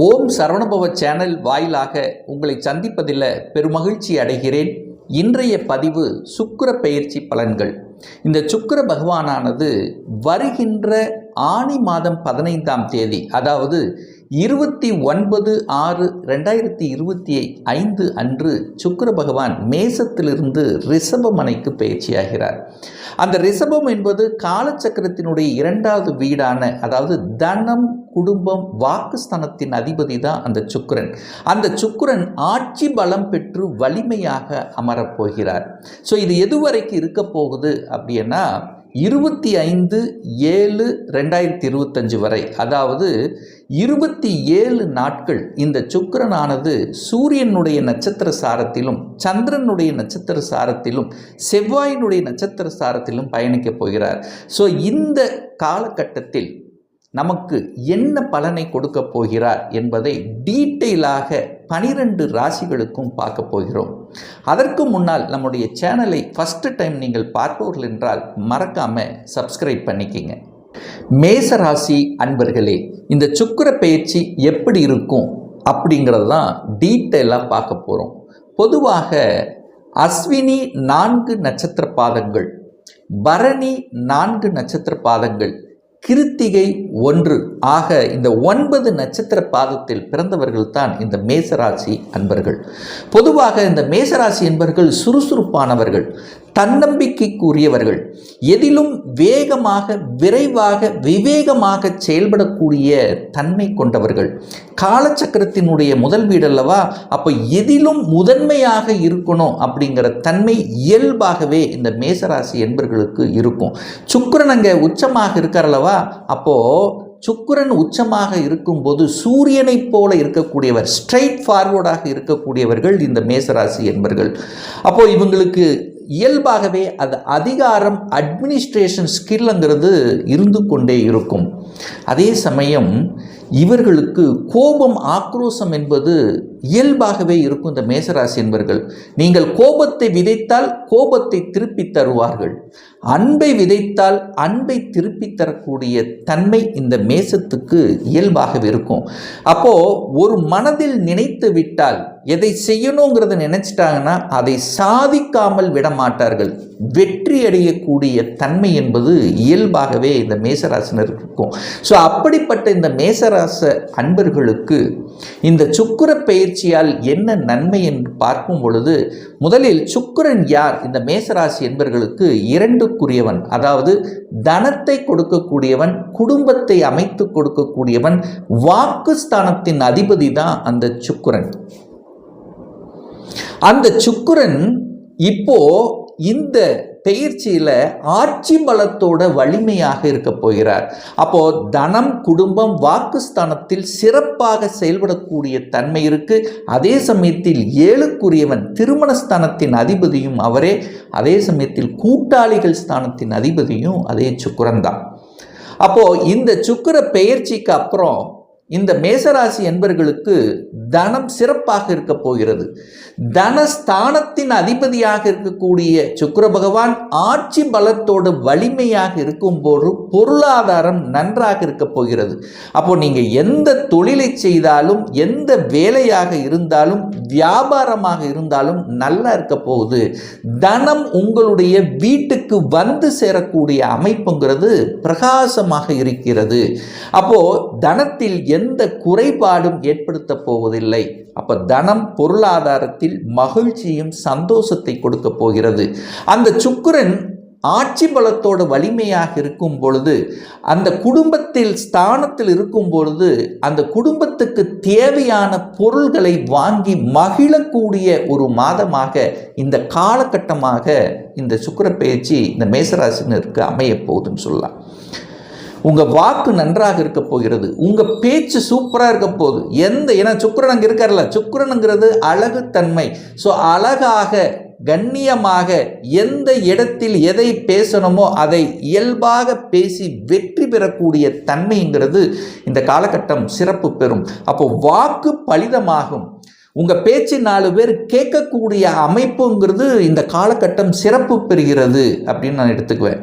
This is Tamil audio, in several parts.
ஓம் சரவணபவ சேனல் வாயிலாக உங்களை சந்திப்பதில் பெருமகிழ்ச்சி அடைகிறேன். இன்றைய பதிவு சுக்கிர பெயர்ச்சி பலன்கள். இந்த சுக்கிர பகவானானது வருகின்ற ஆனி மாதம் பதினைந்தாம் தேதி அதாவது இருபத்தி ஒன்பது ஆறு ரெண்டாயிரத்தி இருபத்தி ஐந்து அன்று சுக்கர பகவான் மேசத்திலிருந்து ரிஷபமனைக்கு பயிற்சியாகிறார். அந்த ரிஷபம் என்பது காலச்சக்கரத்தினுடைய இரண்டாவது வீடான அதாவது தனம் குடும்பம் வாக்குஸ்தானத்தின் அதிபதி தான் அந்த சுக்கிரன். அந்த சுக்கிரன் ஆட்சி பலம் பெற்று வலிமையாக அமரப்போகிறார் ஸோ இது எதுவரைக்கும் இருக்க போகுது அப்படின்னா இருபத்தி ஐந்து ஏழு ரெண்டாயிரத்தி இருபத்தஞ்சு வரை அதாவது இருபத்தி ஏழு நாட்கள் இந்த சுக்கரனானது சூரியனுடைய நட்சத்திர சாரத்திலும் சந்திரனுடைய நட்சத்திர சாரத்திலும் செவ்வாயினுடைய நட்சத்திர சாரத்திலும் பயணிக்கப் போகிறார். ஸோ இந்த காலகட்டத்தில் நமக்கு என்ன பலனை கொடுக்க போகிறார் என்பதை டீட்டெயிலாக பனிரெண்டு ராசிகளுக்கும் பார்க்க போகிறோம். அதற்கு முன்னால் நம்முடைய சேனலை ஃபஸ்ட்டு டைம் நீங்கள் பார்ப்பவர்கள் என்றால் மறக்காமல் சப்ஸ்கிரைப் பண்ணிக்கிங்க. மேசராசி அன்பர்களே இந்த சுக்கிர பயிற்சி எப்படி இருக்கும் அப்படிங்கிறது தான் டீட்டெயிலாக பார்க்க போகிறோம் பொதுவாக அஸ்வினி நான்கு நட்சத்திர பாதங்கள் பரணி நான்கு நட்சத்திர பாதங்கள் கிருத்திகை ஒன்று. ஆக இந்த ஒன்பது நட்சத்திர பாதத்தில் பிறந்தவர்கள் தான் இந்த மேசராசி அன்பர்கள். பொதுவாக இந்த மேசராசி என்பர்கள் சுறுசுறுப்பானவர்கள். தன்னம்பிக்கைக்குரியவர்கள். எதிலும் வேகமாக விரைவாக விவேகமாக செயல்படக்கூடிய தன்மை கொண்டவர்கள். காலச்சக்கரத்தினுடைய முதல் வீடு அல்லவா? அப்போ எதிலும் முதன்மையாக இருக்கணும் அப்படிங்கிற தன்மை இயல்பாகவே இந்த மேசராசி என்பர்களுக்கு இருக்கும். சுக்கரன் அங்கே உச்சமாக இருக்காரல்லவா அப்போது சுக்கிரன் உச்சமாக இருக்கும்போது சூரியனைப் போல இருக்கக்கூடியவர் ஸ்ட்ரைட் ஃபார்வர்டாக இருக்கக்கூடியவர்கள் இந்த மேசராசி என்பர்கள். அப்போது இவங்களுக்கு இயல்பாகவே அது அதிகாரம் அட்மினிஸ்ட்ரேஷன் ஸ்கில்ங்கிறது இருந்து கொண்டே இருக்கும். அதே சமயம் இவர்களுக்கு கோபம் ஆக்ரோஷம் என்பது இயல்பாகவே இருக்கும் இந்த மேசராசி என்பர்கள் நீங்கள் கோபத்தை விதைத்தால் கோபத்தை திருப்பி தருவார்கள். அன்பை விதைத்தால் அன்பை திருப்பி தரக்கூடிய தன்மை இந்த மேசத்துக்கு இயல்பாகவே இருக்கும். அப்போ ஒரு மனதில் நினைத்து விட்டால் எதை செய்யணுங்கிறத நினைச்சிட்டாங்கன்னா அதை சாதிக்காமல் விடமாட்டார்கள். வெற்றி அடையக்கூடிய தன்மை என்பது இயல்பாகவே இந்த மேசராசினருக்கு இருக்கும். ஸோ அப்படிப்பட்ட இந்த மேசராச அன்பர்களுக்கு இந்த சுக்கிர பயிற்சியால் என்ன நன்மை என்று பார்க்கும் பொழுது முதலில் சுக்கரன் யார்? இந்த மேசராசி என்பர்களுக்கு இரண்டுக்குரியவன் அதாவது தனத்தை கொடுக்கக்கூடியவன் குடும்பத்தை அமைத்து கொடுக்கக்கூடியவன் வாக்குஸ்தானத்தின் அதிபதி தான் அந்த சுக்குரன். அந்த சுக்குரன் இப்போ இந்த பெயர்ச்சியில் ஆட்சி பலத்தோட வலிமையாக இருக்க போகிறார். அப்போ தனம் குடும்பம் வாக்குஸ்தானத்தில் சிறப்பாக செயல்படக்கூடிய தன்மை இருக்கு. அதே சமயத்தில் ஏழுக்குரியவன் திருமணஸ்தானத்தின் அதிபதியும் அவரே. அதே சமயத்தில் கூட்டாளிகள் ஸ்தானத்தின் அதிபதியும் அதே சுக்கரன் தான். அப்போ இந்த சுக்கர பெயர்ச்சிக்கு அப்புறம் இந்த மேசராசி என்பர்களுக்கு தனம் சிறப்பாக இருக்க போகிறது. தனஸ்தானத்தின் அதிபதியாக இருக்கக்கூடிய சுக்கர பகவான் ஆட்சி பலத்தோடு வலிமையாக இருக்கும்போது பொருளாதாரம் நன்றாக இருக்க போகிறது. அப்போ நீங்கள் எந்த தொழிலை செய்தாலும் எந்த வேலையாக இருந்தாலும் வியாபாரமாக இருந்தாலும் நல்லா இருக்க போகுது. தனம் உங்களுடைய வீட்டுக்கு வந்து சேரக்கூடிய அமைப்புங்கிறது பிரகாசமாக இருக்கிறது. அப்போ தனத்தில் எந்த எந்த குறைபாடும் ஏற்படுத்த போவதில்லை. அப்ப தனம் பொருளாதாரத்தில் மகிழ்ச்சியும் சந்தோஷத்தை கொடுக்க போகிறது. அந்த சுக்கிரன் ஆட்சி பலத்தோட வலிமையாக இருக்கும் பொழுது அந்த குடும்பத்தில் ஸ்தானத்தில் இருக்கும் பொழுது அந்த குடும்பத்துக்கு தேவையான பொருள்களை வாங்கி மகிழக்கூடிய ஒரு மாதமாக இந்த காலகட்டமாக இந்த சுக்கிர பயிற்சி இந்த மேசராசினருக்கு அமைய போகுதுன்னு சொல்லலாம். உங்கள் வாக்கு நன்றாக இருக்க போகிறது. உங்கள் பேச்சு சூப்பராக இருக்க போகுது. எந்த ஏன்னா சுக்கரன் அங்கே இருக்கார்ல சுக்கரனுங்கிறது அழகுத்தன்மை ஸோ அழகாக கண்ணியமாக எந்த இடத்தில் எதை பேசணுமோ அதை இயல்பாக பேசி வெற்றி பெறக்கூடிய தன்மைங்கிறது இந்த காலகட்டம் சிறப்பு பெறும். அப்போ வாக்கு பலிதமாகும். உங்கள் பேச்சு நாலு பேர் கேட்கக்கூடிய அமைப்புங்கிறது இந்த காலகட்டம் சிறப்பு பெறுகிறது அப்படின்னு நான் எடுத்துக்குவேன்.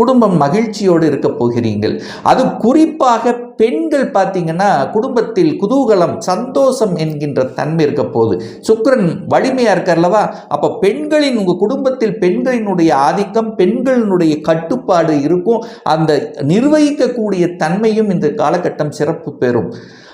குடும்பம் மகிழ்ச்சியோடு இருக்க போகிறீர்கள். அது குறிப்பாக பெண்கள் பார்த்தீங்கன்னா குடும்பத்தில் குதூகலம் சந்தோஷம் என்கின்ற தன்மை இருக்க போகுது. சுக்கரன் வலிமையா இருக்கார்லவா அப்ப பெண்களின் உங்க குடும்பத்தில் பெண்களினுடைய ஆதிக்கம் பெண்களினுடைய கட்டுப்பாடு இருக்கும். அந்த நிர்வகிக்கக்கூடிய தன்மையும் இந்த காலகட்டம் சிறப்பு பெறும்.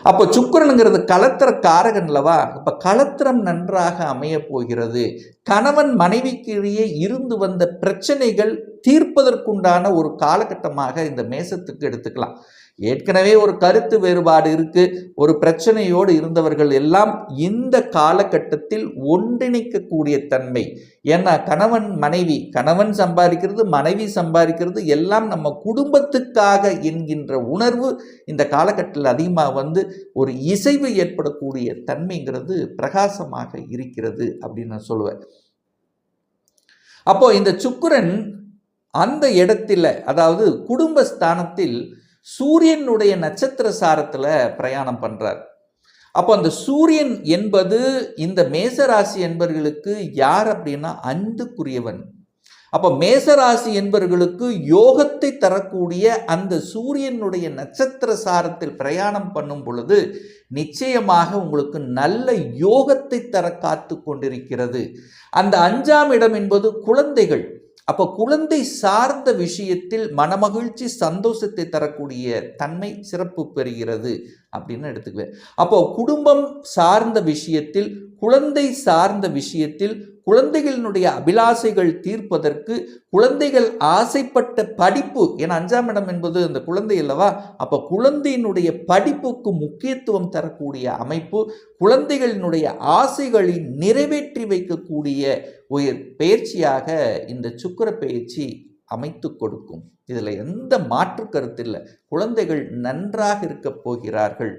அப்போ சுக்கிரனுங்கிறது கலத்திர காரகன் அல்லவா அப்போ கலத்திரம் நன்றாக அமைய போகிறது கணவன் மனைவிக்கிடையே இருந்து வந்த பிரச்சனைகள் தீர்ப்பதற்குண்டான ஒரு காலகட்டமாக இந்த மேசத்துக்கு எடுத்துக்கலாம். ஏற்கனவே ஒரு கருத்து வேறுபாடு இருக்கு. ஒரு பிரச்சனையோடு இருந்தவர்கள் எல்லாம் இந்த காலகட்டத்தில் ஒன்றிணைக்கக்கூடிய தன்மை. ஏன்னா கணவன் மனைவி கணவன் சம்பாதிக்கிறது மனைவி சம்பாதிக்கிறது எல்லாம் நம்ம குடும்பத்துக்காக என்கின்ற உணர்வு இந்த காலகட்டத்தில் அதிகமாக வந்து ஒரு இசைவு ஏற்படக்கூடிய தன்மைங்கிறது பிரகாசமாக இருக்கிறது அப்படின்னு நான் சொல்லுவேன். அப்போ இந்த சுக்கரன் அந்த இடத்துல அதாவது குடும்ப ஸ்தானத்தில் சூரியனுடைய நட்சத்திர சாரத்தில் பிரயாணம் பண்ணுறார் அப்போ அந்த சூரியன் என்பது இந்த மேசராசி என்பவர்களுக்கு யார் அப்படின்னா அன்புக்குரியவன். அப்போ மேசராசி என்பவர்களுக்கு யோகத்தை தரக்கூடிய அந்த சூரியனுடைய நட்சத்திர சாரத்தில் பிரயாணம் பண்ணும் பொழுது நிச்சயமாக உங்களுக்கு நல்ல யோகத்தை தர காத்து கொண்டிருக்கிறது. அந்த அஞ்சாம் இடம் என்பது குழந்தைகள். அப்போ குழந்தை சார்ந்த விஷயத்தில் மனமகிழ்ச்சி சந்தோஷத்தை தரக்கூடிய தன்மை சிறப்பு பெறுகிறது. அப்படின்னு எடுத்துக்குவேன். அப்போ குடும்பம் சார்ந்த விஷயத்தில் குழந்தை சார்ந்த விஷயத்தில் குழந்தைகளினுடைய அபிலாசைகள் தீர்ப்பதற்கு குழந்தைகள் ஆசைப்பட்ட படிப்பு ஏன்னா அஞ்சாம் இடம் என்பது அந்த குழந்தை அல்லவா? அப்போ குழந்தையினுடைய படிப்புக்கு முக்கியத்துவம் தரக்கூடிய அமைப்பு குழந்தைகளினுடைய ஆசைகளை நிறைவேற்றி வைக்கக்கூடிய ஒரு பயிற்சியாக இந்த சுக்கர பயிற்சி அமைத்து கொடுக்கும். இதில் எந்த மாற்று கருத்து இல்லை குழந்தைகள் நன்றாக இருக்கப் போகிறார்கள்.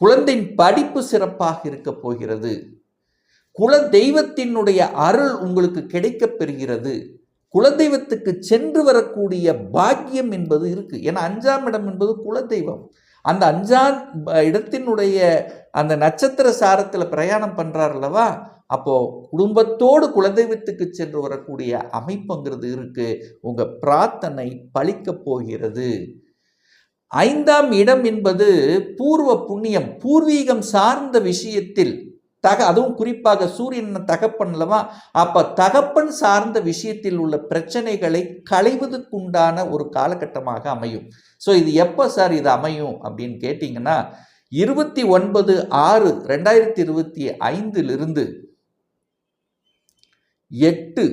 குழந்தையின் படிப்பு சிறப்பாக இருக்க போகிறது. குல தெய்வத்தினுடைய அருள் உங்களுக்கு கிடைக்கப் பெறுகிறது. குலதெய்வத்துக்கு சென்று வரக்கூடிய பாக்கியம் என்பது இருக்கு. ஏன்னா அஞ்சாம் இடம் என்பது குலதெய்வம். அந்த அஞ்சாம் இடத்தினுடைய அந்த நட்சத்திர சாரத்தில் பிரயாணம் பண்ணுறார் அல்லவா? அப்போது குடும்பத்தோடு குலதெய்வத்துக்கு சென்று வரக்கூடிய அமைப்புங்கிறது இருக்கு. உங்கள் பிரார்த்தனை பழிக்கப் போகிறது. ஐந்தாம் இடம் என்பது பூர்வ புண்ணியம் பூர்வீகம் சார்ந்த விஷயத்தில் தக அதுவும் குறிப்பாக சூரியன் தகப்பன்லவா அப்போ தகப்பன் சார்ந்த விஷயத்தில் உள்ள பிரச்சனைகளை களைவதற்குண்டான ஒரு காலகட்டமாக அமையும். ஸோ இது எப்போ சார் இது அமையும் அப்படின்னு கேட்டிங்கன்னா இருபத்தி ஒன்பது ஆறு ரெண்டாயிரத்தி இருபத்தி ஐந்திலிருந்து எட்டு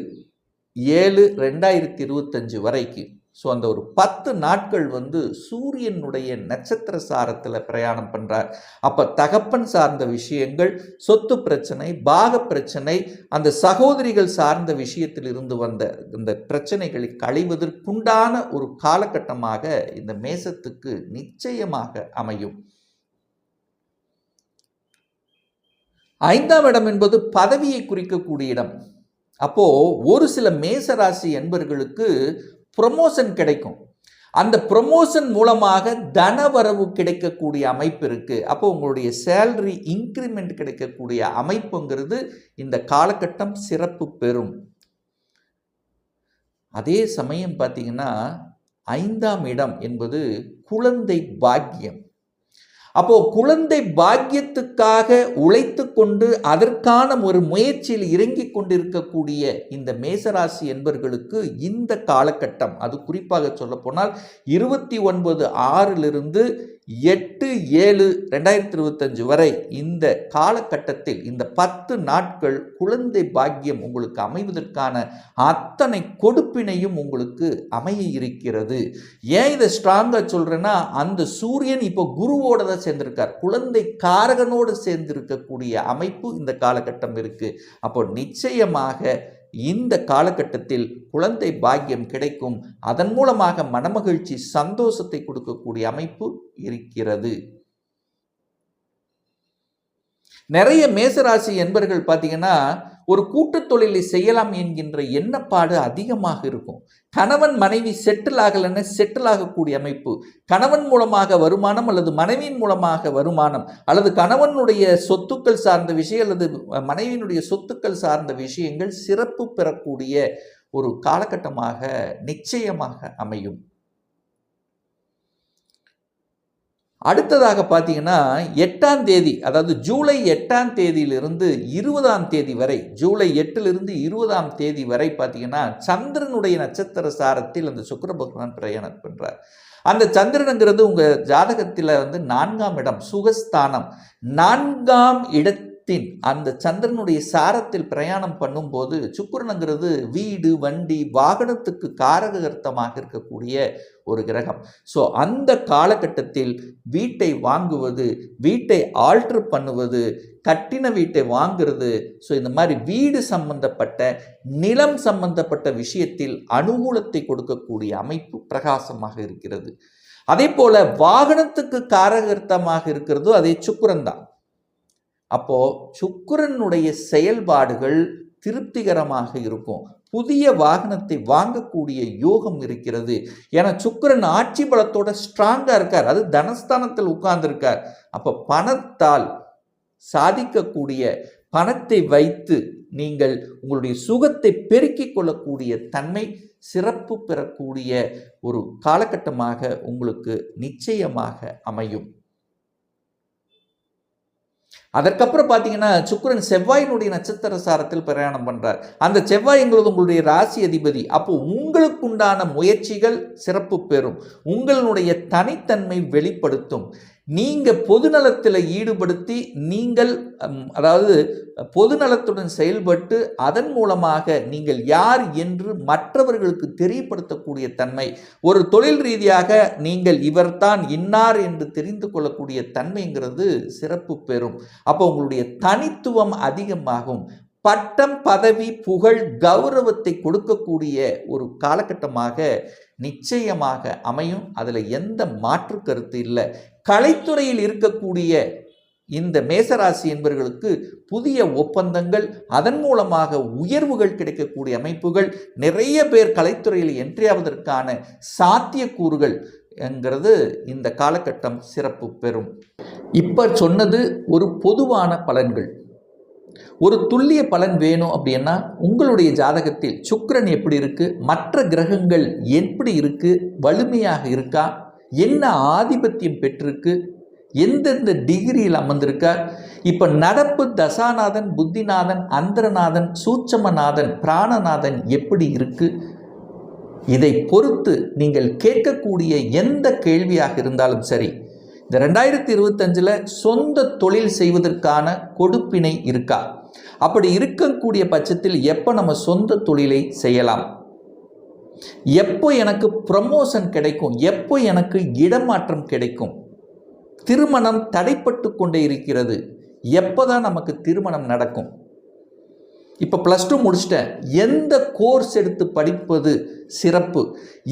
ஏழு ரெண்டாயிரத்தி இருபத்தஞ்சு வரைக்கு. ஸோ அந்த ஒரு பத்து நாட்கள் வந்து சூரியனுடைய நட்சத்திர சாரத்தில் பிரயாணம் பண்ணுறார் அப்போ தகப்பன் சார்ந்த விஷயங்கள் சொத்து பிரச்சனை பாக பிரச்சனை அந்த சகோதரிகள் சார்ந்த விஷயத்தில் இருந்து வந்த இந்த பிரச்சனைகளை களைவதற்குண்டான ஒரு காலகட்டமாக இந்த மேசத்துக்கு நிச்சயமாக அமையும். ஐந்தாம் இடம் என்பது பதவியை குறிக்கக்கூடிய இடம். அப்போது ஒரு சில மேசராசி என்பர்களுக்கு ப்ரொமோஷன் கிடைக்கும். அந்த ப்ரொமோஷன் மூலமாக தனவரவு கிடைக்கக்கூடிய அமைப்பு இருக்குது அப்போ உங்களுடைய சேலரி இன்க்ரிமெண்ட் கிடைக்கக்கூடிய அமைப்புங்கிறது இந்த காலகட்டம் சிறப்பு பெறும். அதே சமயம் பார்த்தீங்கன்னா ஐந்தாம் இடம் என்பது குழந்தை பாக்கியம். அப்போ குழந்தை பாக்கியத்துக்காக உழைத்து கொண்டு அதற்கான ஒரு முயற்சியில் இறங்கி கொண்டிருக்கக்கூடிய இந்த மேசராசி என்பர்களுக்கு இந்த காலகட்டம் அது குறிப்பாக சொல்ல போனால் இருபத்தி ஒன்பது ஆறிலிருந்து எட்டு ஏழு ரெண்டாயிரத்தி இருபத்தஞ்சு வரை இந்த காலகட்டத்தில் இந்த பத்து நாட்கள் குழந்தை பாக்கியம் உங்களுக்கு அமைவதற்கான அத்தனை கொடுப்பினையும் உங்களுக்கு அமைய இருக்கிறது. ஏன் இதை ஸ்ட்ராங்காக சொல்கிறேன்னா அந்த சூரியன் இப்போ குருவோட தான் சேர்ந்திருக்கார். குழந்தை காரகனோடு சேர்ந்திருக்கக்கூடிய அமைப்பு இந்த காலகட்டம் இருக்குது அப்போ நிச்சயமாக இந்த காலகட்டத்தில் குழந்தை பாக்கியம் கிடைக்கும். அதன் மூலமாக மனமகிழ்ச்சி சந்தோஷத்தை கொடுக்கக்கூடிய அமைப்பு இருக்கிறது. நிறைய மேசராசி என்பர்கள் பார்த்தீங்கன்னா ஒரு கூட்டுத் தொழிலை செய்யலாம் என்கின்ற எண்ணப்பாடு அதிகமாக இருக்கும். கணவன் மனைவி செட்டில் ஆகலன்னு செட்டில் ஆகக்கூடிய அமைப்பு. கணவன் மூலமாக வருமானம் அல்லது மனைவியின் மூலமாக வருமானம் அல்லது கணவனுடைய சொத்துக்கள் சார்ந்த விஷயம் அல்லது மனைவியினுடைய சொத்துக்கள் சார்ந்த விஷயங்கள் சிறப்பு பெறக்கூடிய ஒரு காலகட்டமாக நிச்சயமாக அமையும். அடுத்ததாக பார்த்தீங்கன்னா எட்டாம் தேதி அதாவது ஜூலை எட்டாம் தேதியிலிருந்து இருபதாம் தேதி வரை ஜூலை எட்டிலிருந்து இருபதாம் தேதி வரை பார்த்தீங்கன்னா சந்திரனுடைய நட்சத்திர சாரத்தில் அந்த சுக்கர பகவான் பிரயாணம் பண்ணுறார் அந்த சந்திரனுங்கிறது உங்கள் ஜாதகத்தில் வந்து நான்காம் இடம் சுகஸ்தானம். நான்காம் இடத்தில் தின் அந்த சந்திரனுடைய சாரத்தில் பிரயாணம் பண்ணும்போது சுக்கிரனுங்கிறது வீடு வண்டி வாகனத்துக்கு காரகர்த்தமாக இருக்கக்கூடிய ஒரு கிரகம். ஸோ அந்த காலகட்டத்தில் வீட்டை வாங்குவது வீட்டை ஆல்ட்ரு பண்ணுவது கட்டின வீட்டை வாங்குறது ஸோ இந்த மாதிரி வீடு சம்பந்தப்பட்ட நிலம் சம்பந்தப்பட்ட விஷயத்தில் அனுகூலத்தை கொடுக்கக்கூடிய அமைப்பு பிரகாசமாக இருக்கிறது. அதே போல வாகனத்துக்கு காரகர்த்தமாக இருக்கிறதோ அதே சுக்கிரன் தான். அப்போ சுக்கரனுடைய செயல்பாடுகள் திருப்திகரமாக இருக்கும். புதிய வாகனத்தை வாங்கக்கூடிய யோகம் இருக்கிறது. ஏன்னா சுக்கரன் ஆட்சி பலத்தோட ஸ்ட்ராங்காக இருக்கார். அது தனஸ்தானத்தில் உட்கார்ந்துருக்கார். அப்போ பணத்தால் சாதிக்கக்கூடிய பணத்தை வைத்து நீங்கள் உங்களுடைய சுகத்தை பெருக்கிக் கொள்ளக்கூடிய தன்மை சிறப்பு பெறக்கூடிய ஒரு காலகட்டமாக உங்களுக்கு நிச்சயமாக அமையும். அதற்கப்புறம் பார்த்தீங்கன்னா சுக்கிரன் செவ்வாயினுடைய நட்சத்திர சாரத்தில் பிரயாணம் பண்ணுறார் அந்த செவ்வாய் எங்களது உங்களுடைய ராசி அதிபதி. அப்போ உங்களுக்குண்டான முயற்சிகள் சிறப்பு பெறும். உங்களுடைய தனித்தன்மை வெளிப்படுத்தும். நீங்கள் பொதுநலத்தில் ஈடுபடுத்தி நீங்கள் அதாவது அதாவது பொதுநலத்துடன் செயல்பட்டு அதன் மூலமாக நீங்கள் யார் என்று மற்றவர்களுக்கு தெரியப்படுத்தக்கூடிய தன்மை ஒரு தொழில் ரீதியாக நீங்கள் இவர்தான் இன்னார் என்று தெரிந்து கொள்ளக்கூடிய தன்மைங்கிறது சிறப்பு பெறும். அப்போ உங்களுடைய தனித்துவம் அதிகமாகும். பட்டம் பதவி புகழ் கௌரவத்தை கொடுக்கக்கூடிய ஒரு காலகட்டமாக நிச்சயமாக அமையும். அதில் எந்த மாற்று கருத்து இல்லை. கலைத்துறையில் இருக்கக்கூடிய இந்த மேசராசி என்பவர்களுக்கு புதிய ஒப்பந்தங்கள் அதன் மூலமாக உயர்வுகள் கிடைக்கக்கூடிய அமைப்புகள் நிறைய பேர் கலைத்துறையில் என்ட்ரி ஆவதற்கான சாத்தியக்கூறுகள் என்கிறது இந்த காலகட்டம் சிறப்பு பெறும். இப்போ சொன்னது ஒரு பொதுவான பலன்கள். ஒரு துல்லிய பலன் வேணும் அப்படின்னா உங்களுடைய ஜாதகத்தில் சுக்கிரன் எப்படி இருக்குது மற்ற கிரகங்கள் எப்படி இருக்குது வலிமையாக இருக்கா? என்ன ஆதிபத்தியம் பெற்றிருக்கு? எந்தெந்த டிகிரியில் அமர்ந்திருக்கார் இப்போ நடப்பு தசாநாதன் புத்திநாதன் அந்தரநாதன் சூட்சமநாதன் பிராணநாதன் எப்படி இருக்குது இதை பொறுத்து நீங்கள் கேட்கக்கூடிய எந்த கேள்வியாக இருந்தாலும் சரி இந்த ரெண்டாயிரத்தி இருபத்தஞ்சில் சொந்த தொழில் செய்வதற்கான கொடுப்பினை இருக்கா? அப்படி இருக்கக்கூடிய பட்சத்தில் எப்போ நம்ம சொந்த தொழிலை செய்யலாம்? எப்போ எனக்கு ப்ரமோஷன் கிடைக்கும்? எப்போ எனக்கு இடமாற்றம் கிடைக்கும்? திருமணம் தடைப்பட்டு கொண்டே இருக்கிறது. எப்போ தான் நமக்கு திருமணம் நடக்கும்? இப்போ ப்ளஸ் டூ முடிச்சிட்டேன். எந்த கோர்ஸ் எடுத்து படிப்பது சிறப்பு?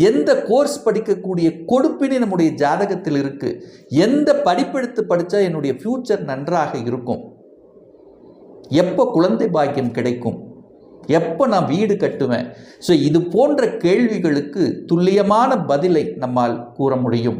எந்த கோர்ஸ் படிக்கக்கூடிய கொடுப்பினை நம்முடைய ஜாதகத்தில் இருக்குது எந்த படிப்பெடுத்து படித்தா என்னுடைய ஃப்யூச்சர் நன்றாக இருக்கும்? எப்போ குழந்தை பாக்கியம் கிடைக்கும்? எப்போ நான் வீடு கட்டுவேன்? ஸோ இது போன்ற கேள்விகளுக்கு துல்லியமான பதிலை நம்மால் கூற முடியும்.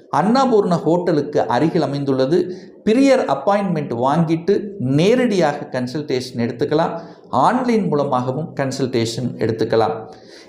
அன்னபூர்ண ஹோட்டலுக்கு அருகில் அமைந்துள்ளது. பிரியர் அப்பாயின்மெண்ட் வாங்கிட்டு நேரடியாக கன்சல்டேஷன் எடுத்துக்கலாம். ஆன்லைன் மூலமாகவும் கன்சல்டேஷன் எடுத்துக்கலாம்.